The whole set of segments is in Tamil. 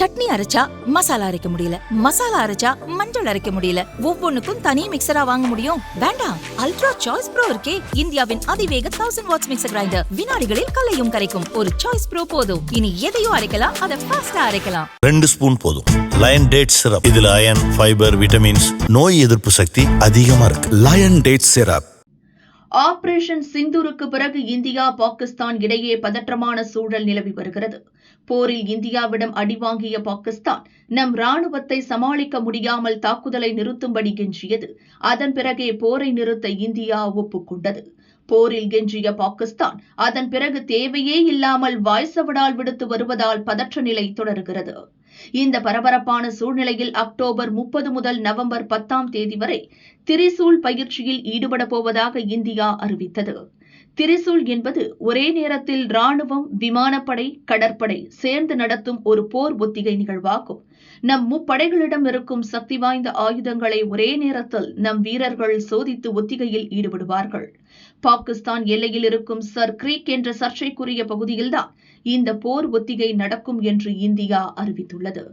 சட்னி அரைச்சா மசாலா அரைக்க முடியல. மசாலா அரைச்சா மஞ்சள் அரைக்க முடியல. ஒவ்வொன்னுக்கும் தனி மிக்சரா வாங்க முடியும். வேண்டாம். அல்ட்ரா சாய்ஸ் ப்ரோ இருக்கே. இந்தியாவின் அதிவேக தௌசண்ட் வாட்ஸ் மிக்சர் கிரைண்டர் வினாடிகளில் கலையும் கரைக்கும். ஒரு சாய்ஸ் ப்ரோ போதும். இனி எதையும் அரைக்கலாம். அதை ஃபாஸ்டா அரைக்கலாம். ரெண்டு ஸ்பூன் போதும். லயன் டேட் சிரப் இதுல அயன் ஃபைபர் விட்டமின்ஸ் நோய் எதிர்ப்பு சக்தி அதிகமா இருக்கு. லயன் டேட் சிரப் ஆபரேஷன் சிந்தூருக்கு பிறகு இந்தியா பாகிஸ்தான் இடையே பதற்றமான சூழல் நிலவி வருகிறது. போரில் இந்தியாவிடம் அடிவாங்கிய பாகிஸ்தான் நம் ராணுவத்தை சமாளிக்க முடியாமல் தாக்குதலை நிறுத்தும்படி கெஞ்சியது. அதன் பிறகே போரை நிறுத்த இந்தியா ஒப்புக்கொண்டது. போரில் கெஞ்சிய பாகிஸ்தான் அதன் பிறகு தேவையே இல்லாமல் வாய்சவடால் விடுத்து வருவதால் பதற்ற நிலை தொடர்கிறது. இந்த பரபரப்பான சூழ்நிலையில் அக்டோபர் முப்பது முதல் நவம்பர் பத்தாம் தேதி வரை திரிசூல் பயிற்சியில் ஈடுபட போவதாக இந்தியா அறிவித்தது. திரிசூல் என்பது ஒரே நேரத்தில் ராணுவம் விமானப்படை கடற்படை சேர்ந்து நடத்தும் ஒரு போர் ஒத்திகை நிகழ்வாகும். நம் முப்படைகளிடம் இருக்கும் சக்தி வாய்ந்த ஆயுதங்களை ஒரே நேரத்தில் நம் வீரர்கள் சோதித்து ஒத்திகையில் ஈடுபடுவார்கள். பாகிஸ்தான் எல்லையில் இருக்கும் சர் கிரீக் என்ற சர்ச்சைக்குரிய பகுதியில்தான் இந்த போர் ஒத்திகை நடக்கும் என்று இந்தியா அறிவித்துள்ளது.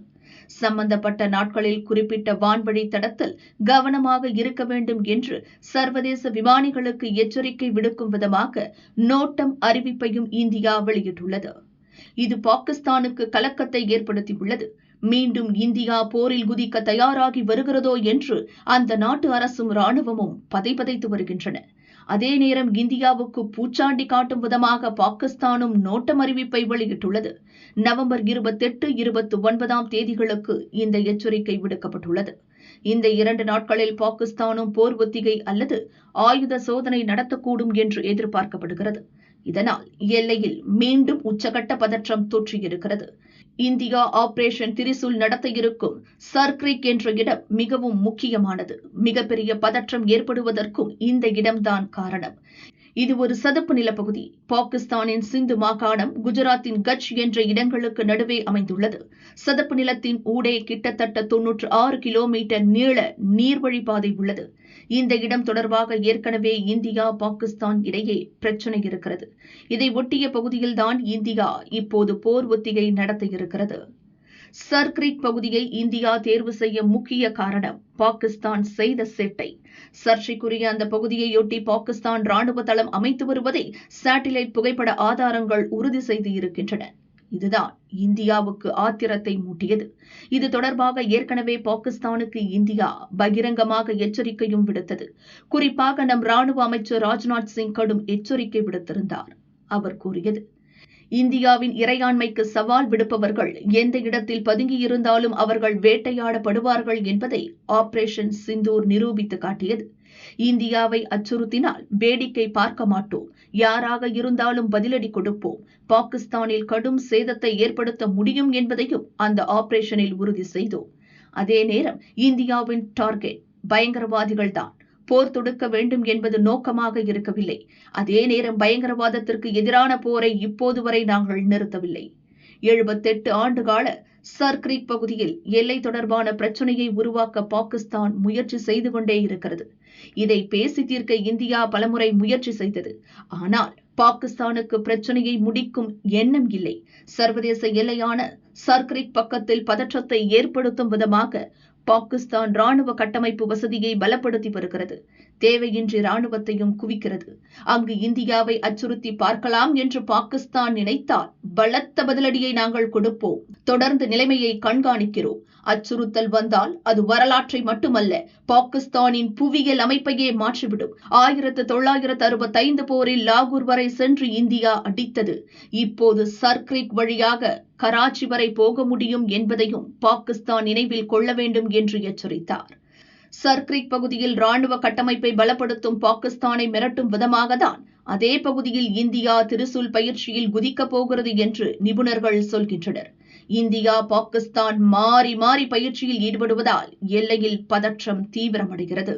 சம்பந்தப்பட்ட நாட்களில் குறிப்பிட்ட வான்வழி தடத்தில் கவனமாக இருக்க வேண்டும் என்று சர்வதேச விமானிகளுக்கு எச்சரிக்கை விடுக்கும் விதமாக நோட்டம் அறிவிப்பையும் இந்தியா வெளியிட்டுள்ளது. இது பாகிஸ்தானுக்கு கலக்கத்தை ஏற்படுத்தியுள்ளது. மீண்டும் இந்தியா போரில் குதிக்க தயாராகி வருகிறதோ என்று அந்த நாட்டு அரசும் ராணுவமும் பதைபதைத்து வருகின்றன. அதே நேரம் இந்தியாவுக்கு பூச்சாண்டி காட்டும் விதமாக பாகிஸ்தானும் நோட்டம் அறிவிப்பை வெளியிட்டுள்ளது. நவம்பர் இருபத்தெட்டு இருபத்தி ஒன்பதாம் தேதிகளுக்கு இந்த எச்சரிக்கை விடுக்கப்பட்டுள்ளது. இந்த இரண்டு நாட்களில் பாகிஸ்தானும் போர் ஒத்திகை அல்லது ஆயுத சோதனை நடத்தக்கூடும் என்று எதிர்பார்க்கப்படுகிறது. இதனால் எல்லையில் மீண்டும் உச்சகட்ட பதற்றம் தொற்றியிருக்கிறது. இந்தியா ஆபரேஷன் திரிசூல் நடத்த இருக்கும் சர்க்ரிக் என்ற இடம் மிகவும் முக்கியமானது. மிகப்பெரிய பதற்றம் ஏற்படுவதற்கும் இந்த இடம்தான் காரணம். இது ஒரு சதுப்பு நிலப்பகுதி. பாகிஸ்தானின் சிந்து மாகாணம் குஜராத்தின் கட்ச் என்ற இடங்களுக்கு நடுவே அமைந்துள்ளது. சதுப்பு நிலத்தின் ஊடே கிட்டத்தட்ட தொன்னூற்று ஆறு கிலோமீட்டர் நீள நீர்வழி பாதை உள்ளது. இந்த இடம் தொடர்பாக ஏற்கனவே இந்தியா பாகிஸ்தான் இடையே பிரச்சினை இருக்கிறது. இதை ஒட்டிய பகுதியில்தான் இந்தியா இப்போது போர் ஒத்திகை நடத்த இருக்கிறது. சர்க்ரிக் பகுதியை இந்தியா தேர்வு செய்ய முக்கிய காரணம். பாகிஸ்தான் செய்த சேட்டை. சர்ச்சைக்குரிய அந்த பகுதியையொட்டி பாகிஸ்தான் ராணுவ தளம் அமைத்து வருவதை சேட்டிலைட் புகைப்பட ஆதாரங்கள் உறுதி செய்து இருக்கின்றன. இதுதான் இந்தியாவுக்கு ஆத்திரத்தை மூட்டியது. இது தொடர்பாக ஏற்கனவே பாகிஸ்தானுக்கு இந்தியா பகிரங்கமாக எச்சரிக்கையும் விடுத்தது. குறிப்பாக நம் ராணுவ அமைச்சர் ராஜ்நாத் சிங் கடும் எச்சரிக்கை விடுத்திருந்தார். அவர் கூறியது இந்தியாவின் இறையாண்மைக்கு சவால் விடுப்பவர்கள் எந்த இடத்தில் பதுங்கியிருந்தாலும் அவர்கள் வேட்டையாடப்படுவார்கள் என்பதை ஆபரேஷன் சிந்தூர் நிரூபித்து காட்டியது. இந்தியாவை அச்சுறுத்தினால் வேடிக்கை பார்க்க மாட்டோம். யாராக இருந்தாலும் பதிலடி கொடுப்போம். பாகிஸ்தானில் கடும் சேதத்தை ஏற்படுத்த முடியும் என்பதையும் அந்த ஆபரேஷனில் உறுதி செய்தோம். அதே நேரம் இந்தியாவின் டார்கெட் பயங்கரவாதிகள்தான். போர் தொடுக்க வேண்டும் என்பது நோக்கமாக இருக்கவில்லை. அதே நேரம் பயங்கரவாதத்திற்கு எதிரான போரை இப்போது வரை நாங்கள் நிறுத்தவில்லை. எழுபத்தெட்டு ஆண்டுகால சர்க்ரீக் பகுதியில் எல்லை தொடர்பான பிரச்சனையை உருவாக்க பாகிஸ்தான் முயற்சி செய்து கொண்டே இருக்கிறது. இதை பேசி தீர்க்க இந்தியா பலமுறை முயற்சி செய்தது. ஆனால் பாகிஸ்தானுக்கு பிரச்சனையை முடிக்கும் எண்ணம் இல்லை. சர்வதேச எல்லையான சர்க்ரிக் பக்கத்தில் பதற்றத்தை ஏற்படுத்தும் விதமாக பாகிஸ்தான் ராணுவ கட்டமைப்பு வசதியை பலப்படுத்தி வருகிறது. தேவையின்றி ராணுவத்தையும் குவிக்கிறது. அங்கு இந்தியாவை அச்சுறுத்தி பார்க்கலாம் என்று பாகிஸ்தான் நினைத்தால் பலத்த பதிலடியை நாங்கள் கொடுப்போம். தொடர்ந்து நிலைமையை கண்காணிக்கிறோம். அச்சுறுத்தல் வந்தால் அது வரலாற்றை மட்டுமல்ல பாகிஸ்தானின் புவியியல் அமைப்பையே மாற்றிவிடும். ஆயிரத்து தொள்ளாயிரத்து அறுபத்தைந்து போரில் லாகூர் வரை சென்று இந்தியா அடித்தது. இப்போது சர்க்ரிக் வழியாக கராச்சி வரை போக முடியும் என்பதையும் பாகிஸ்தான் நினைவில் கொள்ள வேண்டும் என்று எச்சரித்தார். சர்க்ரிக் பகுதியில் ராணுவ கட்டமைப்பை பலப்படுத்தும் பாகிஸ்தானை மிரட்டும் விதமாகத்தான் அதே பகுதியில் இந்தியா திருசூல் பயிற்சியில் குதிக்கப் போகிறது என்று நிபுணர்கள் சொல்கின்றனர். இந்தியா பாகிஸ்தான் மாறி மாறி பயிற்சியில் ஈடுபடுவதால் எல்லையில் பதற்றம் தீவிரமடைகிறது.